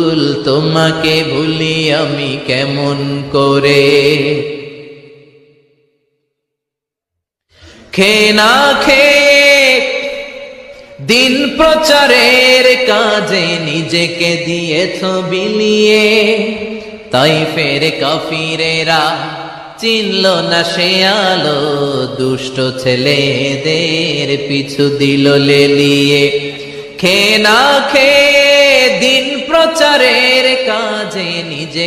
রাসূল, তোমাকে ভুলি আমি কেমন করে? খে না খে দিন প্রচারের কাজে নিজেকে দিয়েছ বিলিয়ে। তাই ফের কাফিরেরা চিনল না সে আলো, দুষ্ট ছেলেদের পিছু দিল লেলিয়ে। খে না খে দিন প্রচারের কাজে নিজেকে